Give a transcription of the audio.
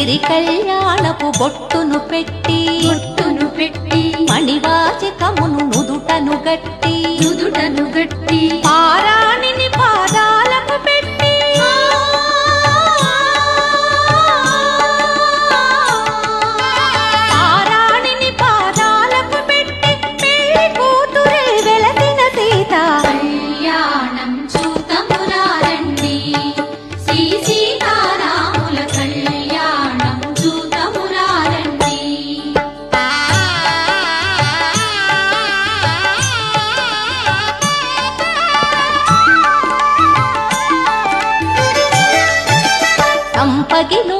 సిరి కళ్యాణపు బొట్టును పెట్టి బొట్టును పెట్టి మణివాచకమును నుదుటను గట్టి నుదుటను గట్టి పారాణిని పాదాలకు పెట్టి. పారాణిని పాదాలకు పెట్టి పెళ్ళి కూతురే వెలసిన సీత. కళ్యాణం సంపగిలో